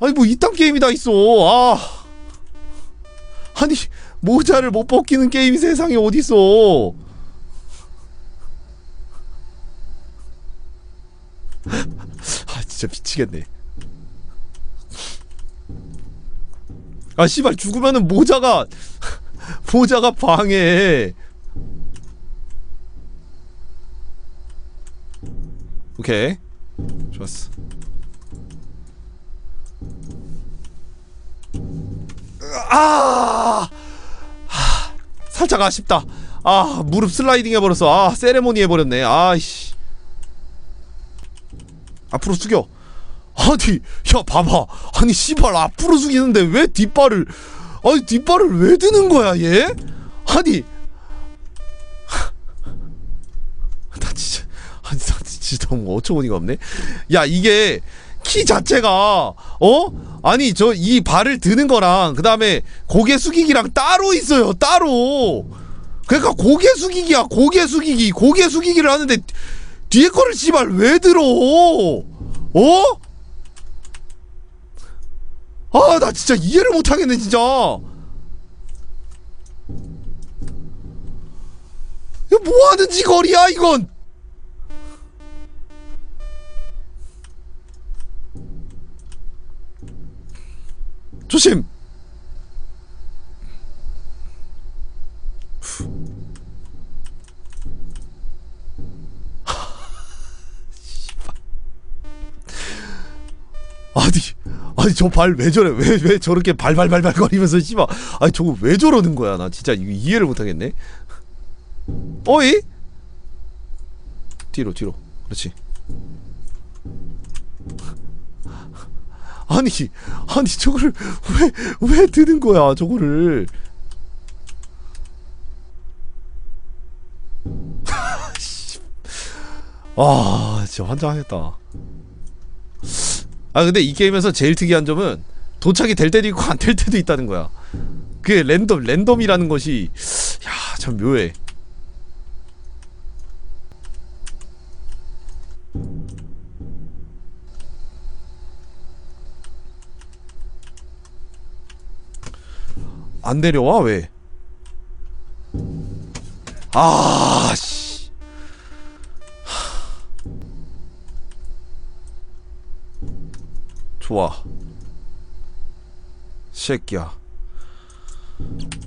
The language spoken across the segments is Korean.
아니 뭐 이딴 게임이 다 있어. 아. 아니 모자를 못 벗기는 게임이 세상에 어딨어. 아 진짜 미치겠네. 아 씨발 죽으면은 모자가 모자가 방해해 오케이. 좋았어 아 하, 살짝 아쉽다. 아 무릎 슬라이딩 해버렸어 아 세레모니 해버렸네. 아이씨. 앞으로 숙여. 아니 야 봐봐. 아니 씨발 앞으로 숙이는데 왜 뒷발을 아니 뒷발을 왜 드는 거야 얘? 아니. 나 진짜 아니 나 진짜 너무 어처구니가 없네. 야 이게 키 자체가 어 아니 저 이 발을 드는 거랑 그 다음에 고개 숙이기랑 따로 있어요 따로 그러니까 고개 숙이기야 고개 숙이기 고개 숙이기를 하는데 뒤에 거를 씨발 왜 들어 어? 아, 나 진짜 이해를 못 하겠네, 진짜. 이거 뭐 하는 짓거리야, 이건? 조심. 아니 아니 저 발 왜 저래? 왜 왜 저렇게 발발발발 거리면서 씨발. 아니 저거 왜 저러는 거야? 나 진짜 이해를 못 하겠네. 어이? 뒤로 뒤로. 그렇지 아니 아니 저거를 왜 왜 드는 거야 저거를 아 진짜 환장하겠다 아 근데 이 게임에서 제일 특이한 점은 도착이 될 때도 있고 안 될 때도 있다는 거야. 그게 랜덤 랜덤이라는 것이 야 참 묘해. 안 내려와 왜? 아 씨. 좋아. 새끼야.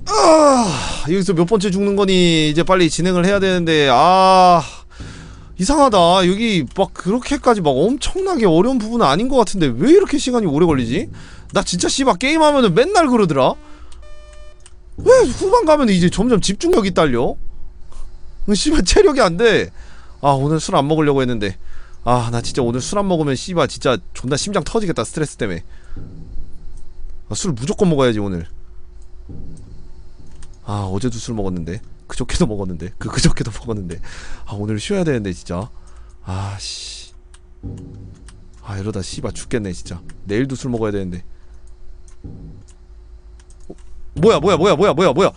아, 여기서 몇 번째 죽는 거니? 이제 빨리 진행을 해야 되는데, 아. 이상하다. 여기 막 그렇게까지 막 엄청나게 어려운 부분은 아닌 것 같은데, 왜 이렇게 시간이 오래 걸리지? 나 진짜 씨발 게임하면은 맨날 그러더라? 왜 후반 가면 이제 점점 집중력이 딸려? 씨발 체력이 안 돼. 아, 오늘 술 안 먹으려고 했는데. 아 나 진짜 오늘 술 안 먹으면 씨발 진짜 존나 심장 터지겠다 스트레스 때문에. 아, 술 무조건 먹어야지 오늘. 아 어제도 술 먹었는데. 그저께도 먹었는데. 그 그저께도 먹었는데. 아 오늘 쉬어야 되는데 진짜. 아씨. 아 이러다 씨발 죽겠네 진짜. 내일도 술 먹어야 되는데. 어, 뭐야 뭐야 뭐야 뭐야 뭐야 뭐야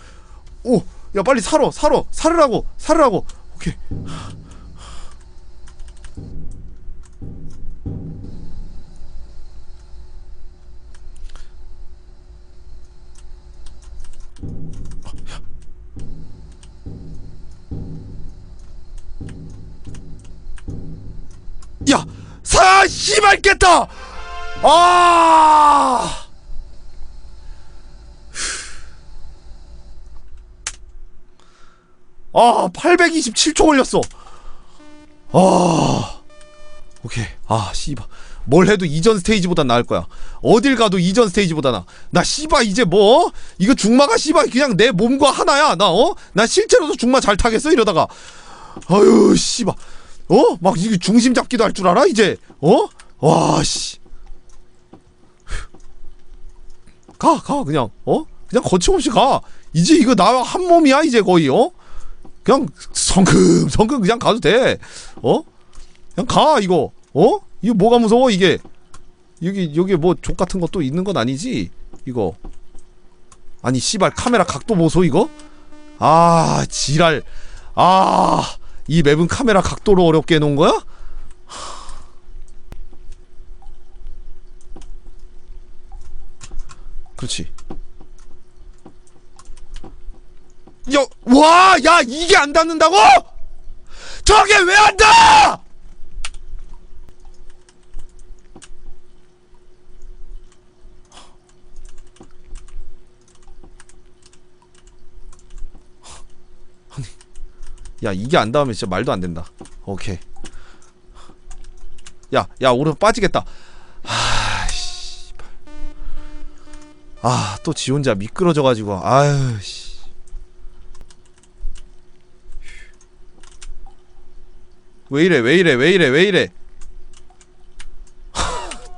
오 야 빨리 살어 살어 살으라고 살으라고 오케이 야! 사 씨발 깼다! 아! 아, 827초 걸렸어. 아. 오케이. 아, 씨발. 뭘 해도 이전 스테이지보단 나을 거야. 어딜 가도 이전 스테이지보다 나. 나 씨발 이제 뭐? 이거 중마가 씨발 그냥 내 몸과 하나야. 나 어? 나 실제로도 중마 잘 타겠어 이러다가. 아유, 씨발. 어? 막 이게 중심 잡기도 할 줄 알아 이제? 어? 와 씨. 가, 가 그냥 어? 그냥 거침없이 가. 이제 이거 나와 한 몸이야 이제 거의 어? 그냥 성금 성금 그냥 가도 돼. 어? 그냥 가 이거. 어? 이거 뭐가 무서워 이게? 여기 여기 뭐 족 같은 것도 있는 건 아니지? 이거. 아니 씨발 카메라 각도 보소 이거? 아 지랄. 아. 이 맵은 카메라 각도로 어렵게 해놓은 거야? 그렇지 야, 와, 야, 이게 안 닿는다고? 저게 왜 안 닿아? 야, 이게 안 닿으면 진짜 말도 안 된다. 오케이. 야, 야, 오른 빠지겠다. 아, 씨발. 아, 또 지 혼자 미끄러져가지고, 아유, 씨. 왜 이래 왜 이래 왜 이래 왜 이래?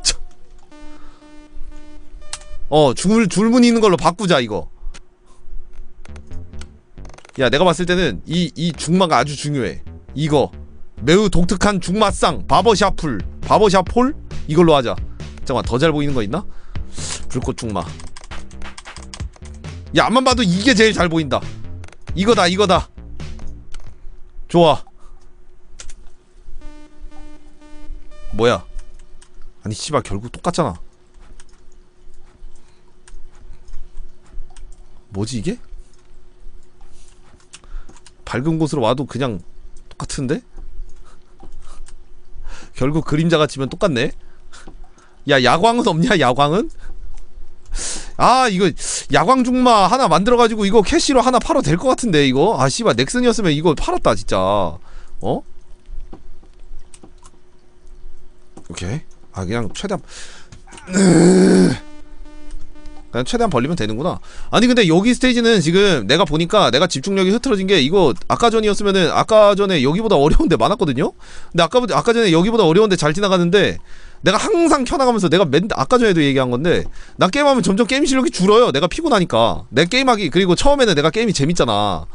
참. 어 줄, 줄무늬 있는 걸로 바꾸자 이거. 야 내가 봤을 때는 이, 이 중마가 아주 중요해. 이거. 매우 독특한 중마쌍 바버샤풀 바버샤폴? 이걸로 하자. 잠깐만 더 잘 보이는 거 있나? 불꽃 중마. 야 앞만 봐도 이게 제일 잘 보인다. 이거다 이거다. 좋아 뭐야? 아니 씨발 결국 똑같잖아. 뭐지 이게? 밝은 곳으로 와도 그냥 똑같은데? 결국 그림자가 치면 똑같네. 야 야광은 없냐 야광은? 아 이거 야광 중마 하나 만들어가지고 이거 캐시로 하나 팔아도 될것 같은데 이거 아 씨발 넥슨이었으면 이거 팔았다 진짜 어? 오케이. 아 그냥 최대한 그냥 최대한 벌리면 되는구나. 아니 근데 여기 스테이지는 지금 내가 보니까 내가 집중력이 흐트러진 게 이거 아까 전이었으면은 아까 전에 여기보다 어려운 데 많았거든요. 근데 아까 아까 전에 여기보다 어려운 데 잘 지나가는데 내가 항상 켜나가면서 내가 맨 아까 전에도 얘기한 건데 나 게임하면 점점 게임 실력이 줄어요. 내가 피곤하니까. 내 게임하기 그리고 처음에는 내가 게임이 재밌잖아.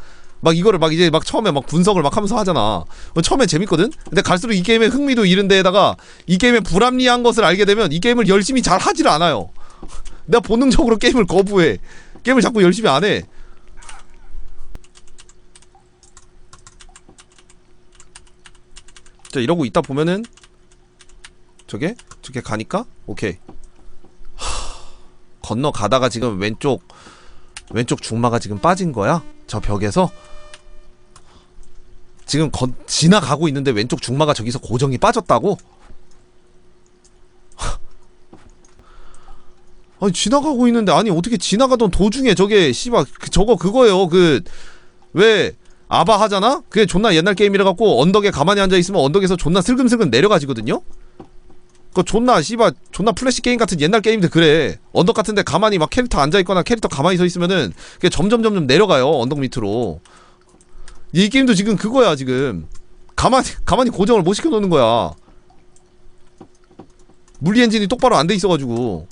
막 이거를 막 이제 막 처음에 막 분석을 막 하면서 하잖아. 뭐 처음에 재밌거든. 근데 갈수록 이 게임의 흥미도 잃은 데에다가 이 게임의 불합리한 것을 알게 되면 이 게임을 열심히 잘 하지를 않아요. 내가 본능적으로 게임을 거부해. 게임을 자꾸 열심히 안 해. 자 이러고 있다 보면은 저게 저게 가니까 오케이. 하... 건너 가다가 지금 왼쪽 왼쪽 중마가 지금 빠진 거야? 저 벽에서 지금 건, 지나가고 있는데 왼쪽 중마가 저기서 고정이 빠졌다고? 아니 지나가고 있는데 아니 어떻게 지나가던 도중에 저게 씨발 그, 저거 그거예요 그 왜 아바 하잖아? 그게 존나 옛날 게임이라 갖고 언덕에 가만히 앉아 있으면 언덕에서 존나 슬금슬금 내려가지거든요? 그 존나 씨발 존나 플래시 게임 같은 옛날 게임들 그래 언덕 같은데 가만히 막 캐릭터 앉아 있거나 캐릭터 가만히 서 있으면은 그게 점점 점점 내려가요 언덕 밑으로 이 게임도 지금 그거야 지금. 가만히 가만히 고정을 못 시켜놓는 거야. 물리 엔진이 똑바로 안 돼 있어가지고.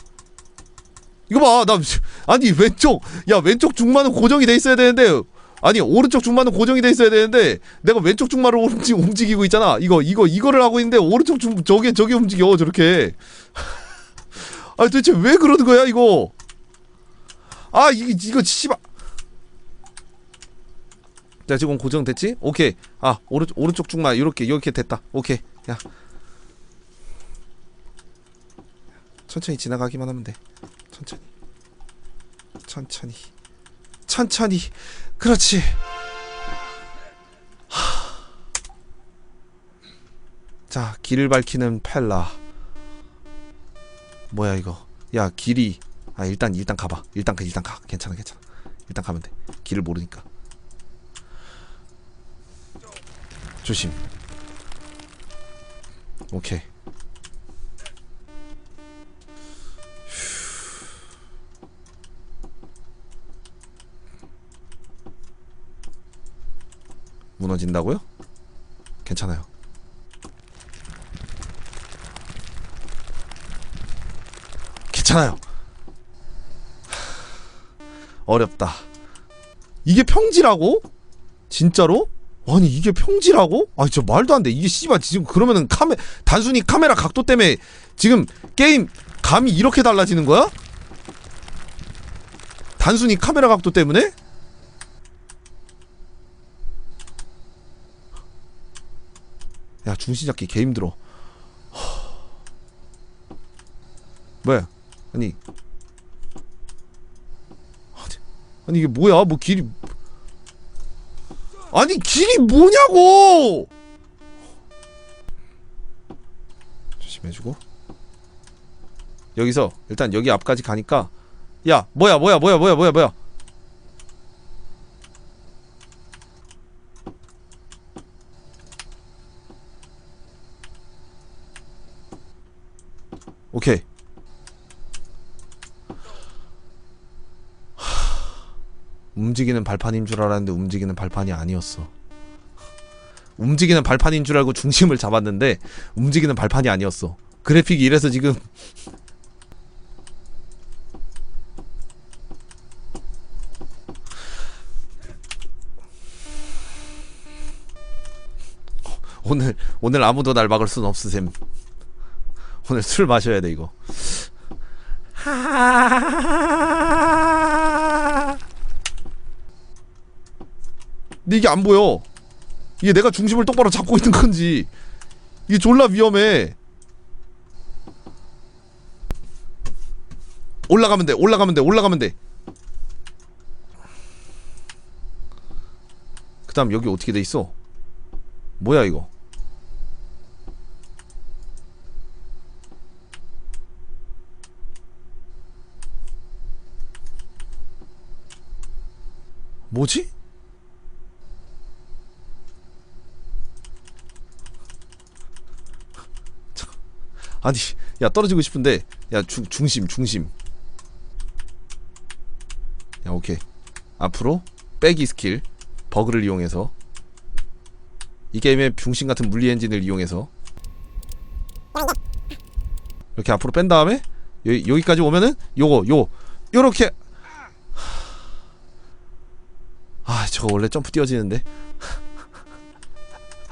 이거 봐 나 아니 왼쪽 야 왼쪽 중마는 고정이 돼 있어야 되는데 아니 오른쪽 중마는 고정이 돼 있어야 되는데 내가 왼쪽 중마를 움직, 움직이고 있잖아. 이거 이거 이거를 하고 있는데 오른쪽 중 저게 저게 움직여 저렇게. 아 도대체 왜 그러는 거야 이거? 아 이거 이거 씨발 자 지금 고정됐지 오케이 아 오른쪽 오른쪽 중마 이렇게 이렇게 됐다 오케이 야 천천히 지나가기만 하면 돼 천천히 천천히 천천히 그렇지. 하... 자, 길을 밝히는 펠라. 뭐야 이거? 야, 길이. 아, 일단 일단 가봐. 일단 가, 일단 가. 괜찮아, 괜찮아. 일단 가면 돼. 길을 모르니까. 조심. 오케이. 무너진다고요? 괜찮아요. 괜찮아요. 어렵다. 이게 평지라고? 진짜로? 아니 이게 평지라고? 아 진짜 말도 안 돼. 이게 씨발 지금 그러면은 카메 단순히 카메라 각도 때문에 지금 게임 감이 이렇게 달라지는 거야? 단순히 카메라 각도 때문에? 야 중심 잡기 개 힘들어 뭐야 아니 아니 이게 뭐야 뭐 길이 아니 길이 뭐냐고! 조심해주고. 여기서 일단 여기 앞까지 가니까 야 뭐야 뭐야 뭐야 뭐야 뭐야 뭐야 오케이 움직이는 발판인 줄 알았는데 움직이는 발판이 아니었어. 움직이는 발판인 줄 알고 중심을 잡았는데 움직이는 발판이 아니었어. 그래픽이 이래서 지금 오늘 오늘 아무도 날 막을 순 없으셈. 오늘 술 마셔야 돼 이거. 근데 이게 안 보여. 이게 내가 중심을 똑바로 잡고 있는 건지 이게 졸라 위험해. 올라가면 돼. 올라가면 돼. 올라가면 돼. 그다음 여기 어떻게 돼 있어? 뭐야 이거? 뭐지? 아니 야 떨어지고 싶은데. 야 중, 중심 중심. 야 오케이. 앞으로 빼기 스킬. 버그를 이용해서. 이 게임의 중심 같은 물리 엔진을 이용해서. 이렇게 앞으로 뺀 다음에 여기, 여기까지 오면은 요거 요 요렇게. 아 저거 원래 점프 뛰어지는데.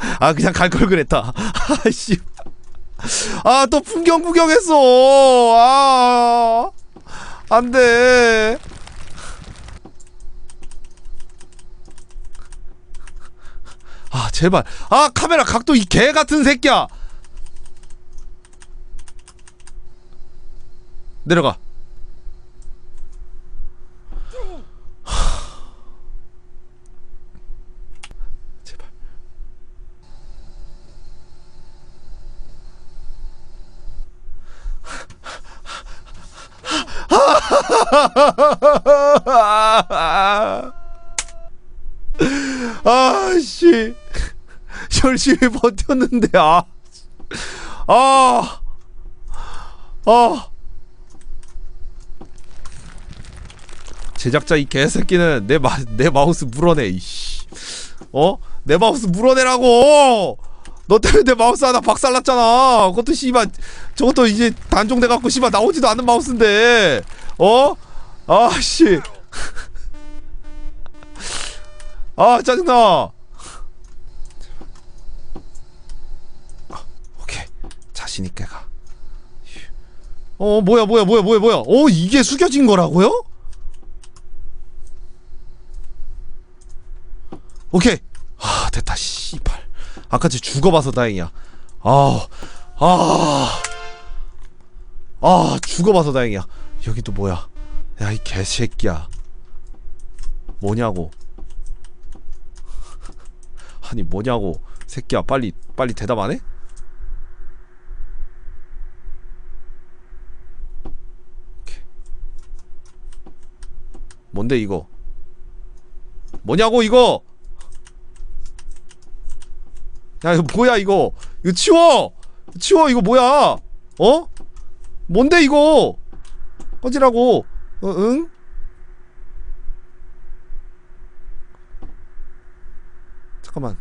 아 그냥 갈 걸 그랬다. 아씨 아 또 풍경 구경했어. 아 안 돼. 아 제발. 아 카메라 각도 이 개 같은 새끼야. 내려가 제발 아씨 열심히 버텼는데 아. 아. 아. 제작자 이 개새끼는 내, 마, 내 마우스 물어내 이씨 어? 내 마우스 물어내라고 너 때문에 내 마우스 하나 박살났잖아 그것도 씨발 저것도 이제 단종돼갖고 씨발 나오지도 않는 마우스인데 어? 아씨 아 짜증나 오케이 자신 있게 가. 어 뭐야 뭐야 뭐야 뭐야 뭐야? 어 이게 숙여진 거라고요? 오케이. 아 됐다 씨발. 아까지 죽어봐서 다행이야. 아 아. 아 죽어봐서 다행이야. 여기 또 뭐야? 야 이 개새끼야. 뭐냐고? 아니 뭐냐고? 새끼야 빨리 빨리 대답 안 해? 뭔데 이거? 뭐냐고 이거? 야 이거 뭐야 이거? 이거 치워! 치워 이거 뭐야? 어? 뭔데 이거? 꺼지라고? 어, 응? 잠깐만.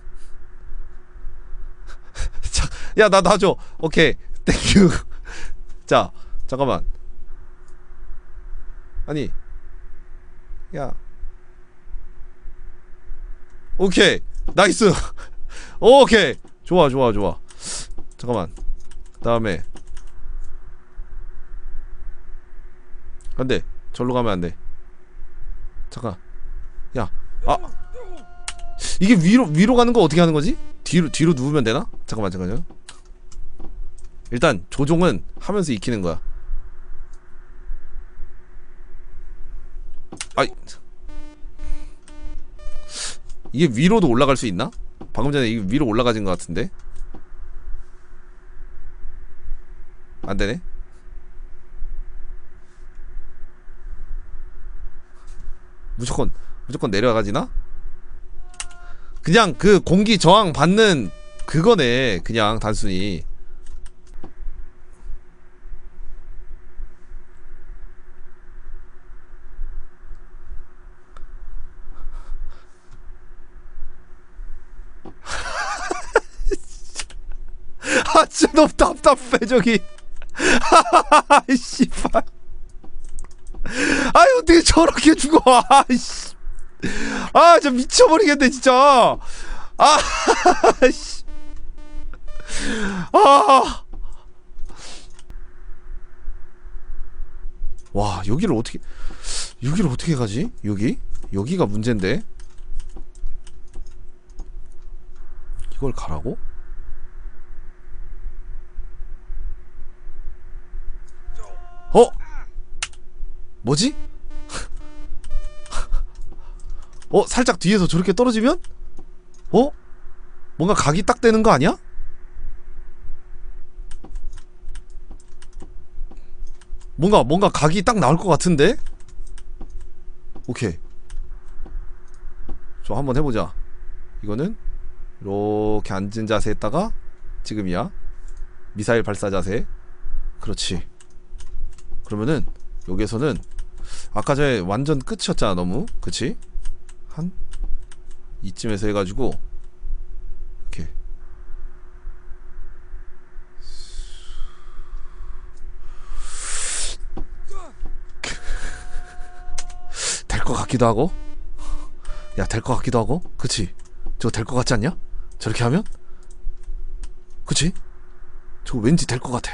야나 놔줘. 오케이. 땡큐. 자 잠깐만. 아니 야. 오케이. 나이스. 오케이. 좋아, 좋아, 좋아. 잠깐만. 그 다음에 안 돼. 절로 가면 안 돼. 잠깐. 야. 아. 이게 위로 위로 가는 거 어떻게 하는 거지? 뒤로 뒤로 누우면 되나? 잠깐만, 잠깐만요. 일단 조종은 하면서 익히는 거야. 아이. 이게 위로도 올라갈 수 있나? 방금 전에 이게 위로 올라가진 것 같은데 안 되네. 무조건 무조건 내려가지나? 그냥 그 공기 저항 받는 그거네. 그냥 단순히. 아 진짜 너무 답답해 저기 아이 씨발 아이 어떻게 저렇게 죽어? 아이씨. 아 진짜 미쳐버리겠네 진짜. 아 씨. 아. 와 여기를 어떻게 여기를 어떻게 가지? 여기? 여기가 문제인데? 이걸 가라고? 어? 뭐지? 어? 살짝 뒤에서 저렇게 떨어지면? 어? 뭔가 각이 딱 되는 거 아니야? 뭔가 뭔가 각이 딱 나올 것 같은데? 오케이 저 한번 해보자 이거는 이렇게 앉은 자세에다가 지금이야 미사일 발사 자세 그렇지 그러면은 여기에서는 아까 전에 완전 끝이었잖아 너무 그치? 한 이쯤에서 해가지고 이렇게 될 것 같기도 하고 야 될 것 같기도 하고 그치? 저거 될 것 같지 않냐? 저렇게 하면? 그치? 저거 왠지 될 것 같아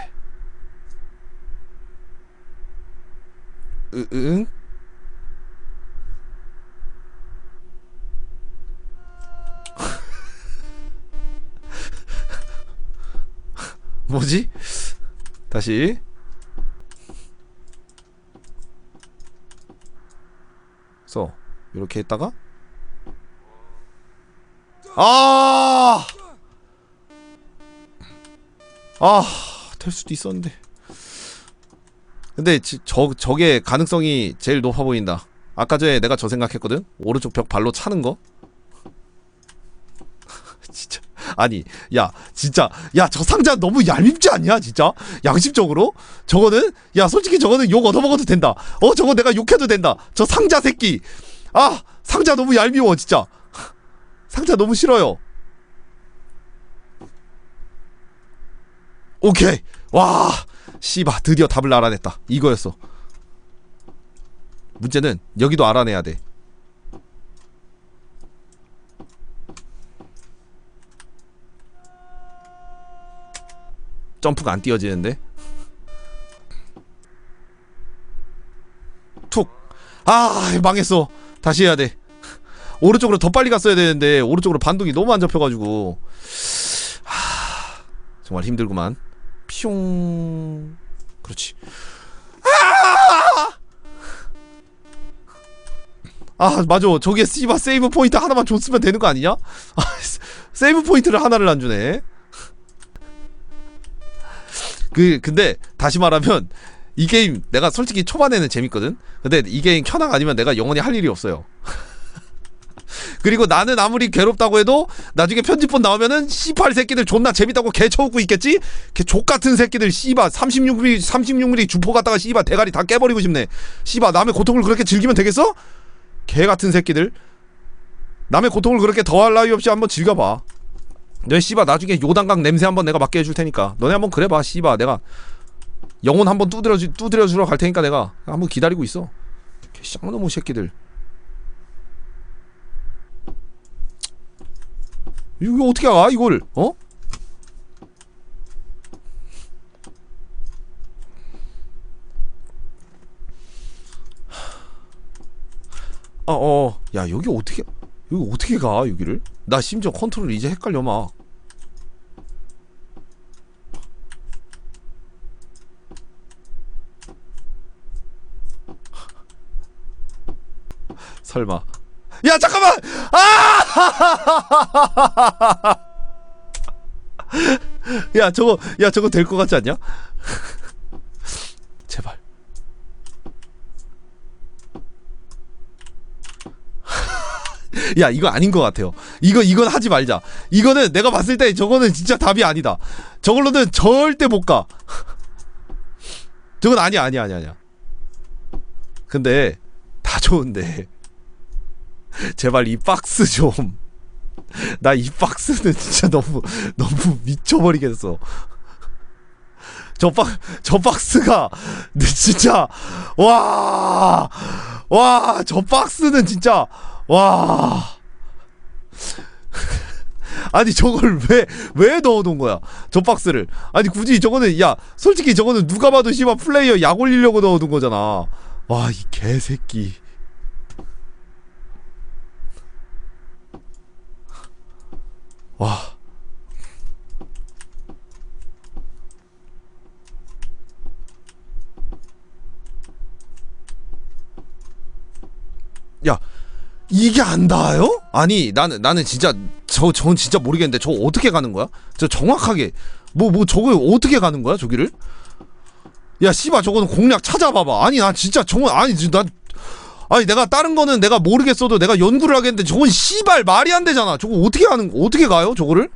으, 응? 뭐지? 다시 그래서 이렇게 했다가 아! 아, 될 수도 있었는데. 근데 지- 저 저게 가능성이 제일 높아 보인다. 아까 전에 내가 저 생각했거든. 오른쪽 벽 발로 차는 거. 진짜 아니 야 진짜 야 저 상자 너무 얄밉지 않냐 진짜 양심적으로 저거는 야 솔직히 저거는 욕 얻어먹어도 된다. 어 저거 내가 욕해도 된다. 저 상자 새끼 아 상자 너무 얄미워 진짜 상자 너무 싫어요. 오케이 와 씨바 드디어 답을 알아냈다. 이거였어. 문제는 여기도 알아내야 돼. 점프가 안 띄어지는데? 툭 아 망했어. 다시 해야 돼. 오른쪽으로 더 빨리 갔어야 되는데 오른쪽으로 반동이 너무 안 잡혀가지고. 하, 정말 힘들구만 피용 그렇지. 아! 맞아. 저게 씨바 세이브 포인트 하나만 줬으면 되는 거 아니냐? 아, 세이브 포인트를 하나를 안 주네. 그 근데 다시 말하면 이 게임 내가 솔직히 초반에는 재밌거든? 근데 이 게임 켜낭 아니면 내가 영원히 할 일이 없어요 그리고 나는 아무리 괴롭다고 해도 나중에 편집본 나오면은 씨팔 새끼들 존나 재밌다고 개 쳐웃고 있겠지? 개 족같은 새끼들 씨바 36mm 36mm 주포 갖다가 씨바 대가리 다 깨버리고 싶네. 씨바 남의 고통을 그렇게 즐기면 되겠어? 개 같은 새끼들. 남의 고통을 그렇게 더할 나위 없이 한번 즐겨봐. 너 씨바 나중에 요단강 냄새 한번 내가 맡게 해줄 테니까. 너네 한번 그래봐 씨바 내가 영혼 한번 두드려 주, 두드려 주러 갈 테니까 내가. 한번 기다리고 있어. 개 쌍놈의 새끼들 이거 어떻게 가 이걸? 어? 어어. 야 여기 어떻게 여기 어떻게 가 여기를? 나 심지어 컨트롤 이제 헷갈려 막 설마 야 잠깐만! 아! 야 저거 야 저거 될 것 같지 않냐? 제발. 야 이거 아닌 것 같아요. 이거 이건 하지 말자. 이거는 내가 봤을 때 저거는 진짜 답이 아니다. 저걸로는 절대 못 가. 저건 아니야 아니야 아니야 아니야. 근데 다 좋은데 제발 이 박스 좀. 나 이 박스는 진짜 너무 너무 미쳐버리겠어. 저 박, 저 박스가 근데 진짜 와. 와, 저 박스는 진짜 와. 아니 저걸 왜 왜 넣어놓은 거야 저 박스를 아니 굳이 저거는 야 솔직히 저거는 누가 봐도 씨발 플레이어 약 올리려고 넣어둔 거잖아 와 이 개새끼 와. 야, 이게 안 닿아요? 아니, 나는 나는 진짜 저 저는 진짜 모르겠는데 저 어떻게 가는 거야? 저 정확하게 뭐 뭐 저거 어떻게 가는 거야, 저기를? 야, 씨발 저거는 공략 찾아봐봐. 아니, 나 진짜 저거 아니, 나 아니 내가 다른 거는 내가 모르겠어도 내가 연구를 하겠는데 저건 씨발 말이 안 되잖아. 저거 어떻게 하는 어떻게 가요? 저거를?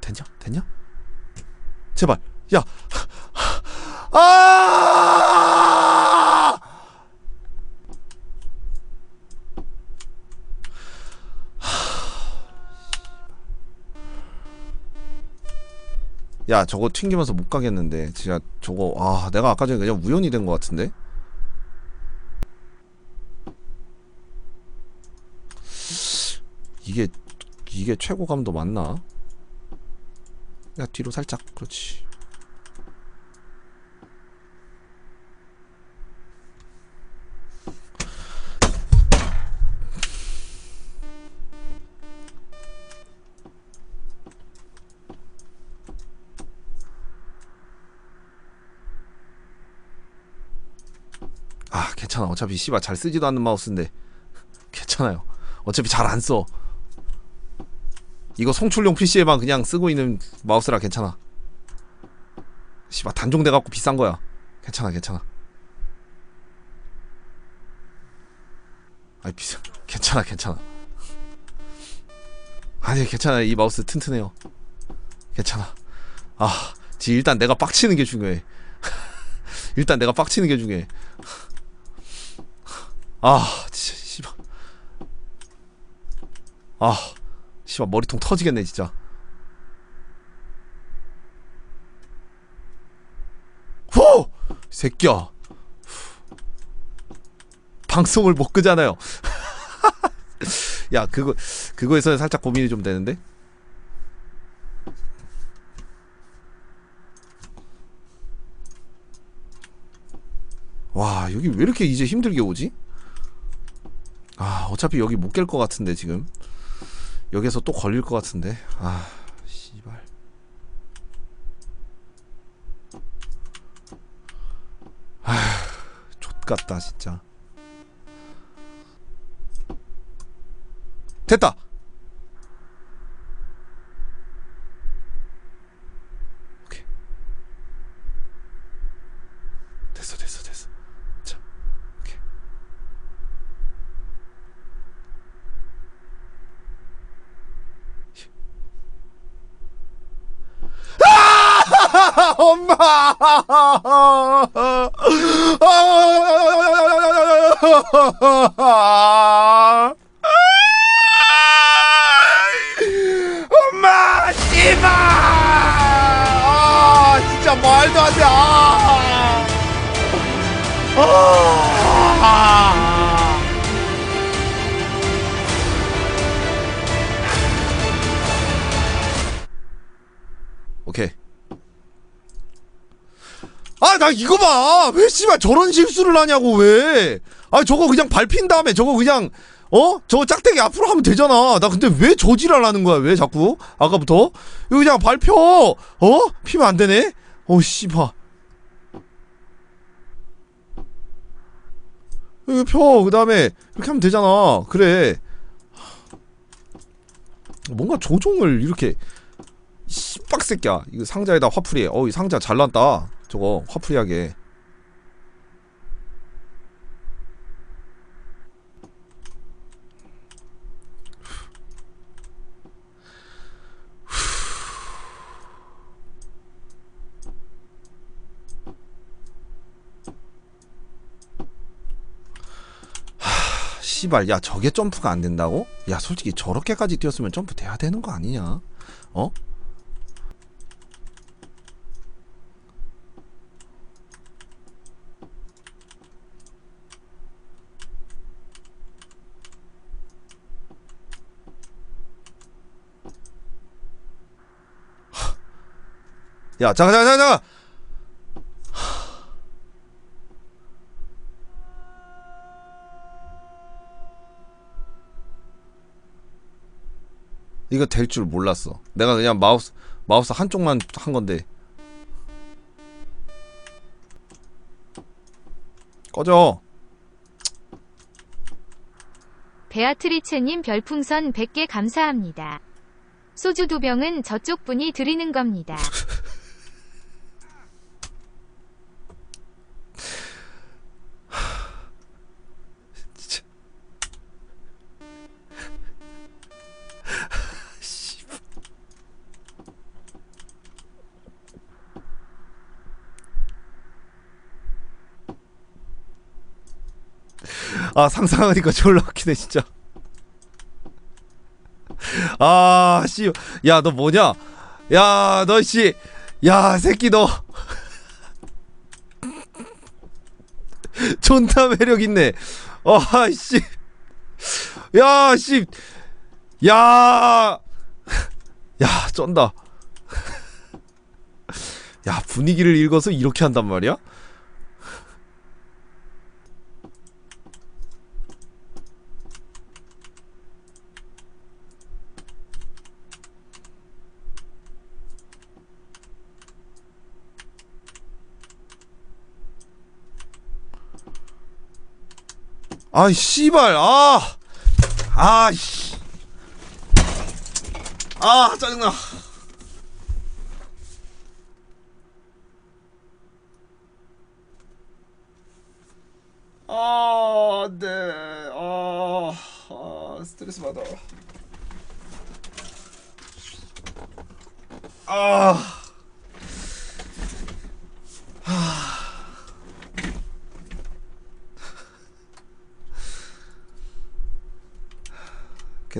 됐냐? 됐냐? 제발. 야. 아! 야 저거 튕기면서 못 가겠는데. 진짜 저거 아 내가 아까 전에 그냥 우연히 된 것 같은데? 이게 이게 최고감도 맞나? 야 뒤로 살짝. 그렇지 괜찮아. 어차피 씨발 잘 쓰지도 않는 마우스인데. 괜찮아요. 어차피 잘 안 써. 이거 송출용 PC에만 그냥 쓰고 있는 마우스라 괜찮아. 씨발 단종돼 갖고 비싼 거야. 괜찮아 괜찮아. 아이 비싸. 괜찮아 괜찮아. 아니 괜찮아. 이 마우스 튼튼해요. 괜찮아. 아 지 일단 내가 빡치는 게 중요해. 일단 내가 빡치는 게 중요해 아 진짜 씨발. 아 씨발 머리통 터지겠네 진짜. 후! 새끼야. 방송을 못 끄잖아요. 야 그거 그거에서 살짝 고민이 좀 되는데? 와 여기 왜 이렇게 이제 힘들게 오지? 아 어차피 여기 못 깰 것 같은데 지금. 여기서 또 걸릴 것 같은데. 아 씨발. 아휴 족같다 진짜. 됐다 오케이 됐어 됐어 됐어 자 오케이 엄마! 엄 이거 봐! 왜 씨발 저런 실수를 하냐고, 왜! 아, 저거 그냥 밟힌 다음에 저거 그냥, 어? 저거 짝대기 앞으로 하면 되잖아. 나 근데 왜 저지랄 하는 거야, 왜 자꾸? 아까부터? 이거 그냥 밟혀! 어? 피면 안 되네? 어, 씨발. 여기 펴그 다음에 이렇게 하면 되잖아 그래 뭔가 조종을 이렇게 씨빡 새끼야 이거 상자에다 화풀이해 어 이 상자 잘 났다 저거 화풀이하게 씨발 야 저게 점프가 안 된다고? 야 솔직히 저렇게까지 뛰었으면 점프 돼야 되는 거 아니냐? 어? 야 잠깐 잠깐 잠깐 이거 될 줄 몰랐어. 내가 그냥 마우스 마우스 한쪽만 한 건데. 꺼져. 베아트리체님 별풍선 100개 감사합니다. 소주 두 병은 저쪽 분이 드리는 겁니다. 아 상상하니까 졸라 웃기네 진짜. 아 씨, 야 너 뭐냐? 야 너 씨, 야 새끼 너 존나 매력 있네. 아 씨, 야 씨, 야, 야 쩐다. 야 분위기를 읽어서 이렇게 한단 말이야? 아이 씨발 아. 아 씨. 아 짜증나. 아, 네. 아, 아 스트레스 받아. 아.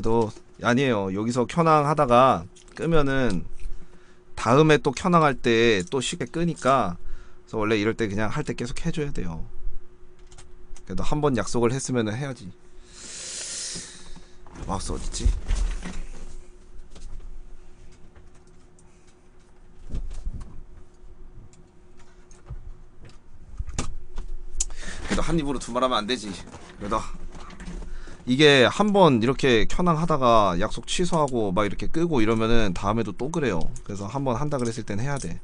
그래도 아니에요. 여기서 켜낭 하다가 끄면은 다음에 또 켜낭 할 때 또 쉽게 끄니까 그래서 원래 이럴 때 그냥 할 때 계속 해줘야 돼요. 그래도 한 번 약속을 했으면 해야지. 마우스 어딨지? 그래도 한 입으로 두 말 하면 안 되지. 그래도 이게 한번 이렇게 켜낭 하다가 약속 취소하고 막 이렇게 끄고 이러면은 다음에도 또 그래요. 그래서 한번 한다 그랬을 땐 해야 돼.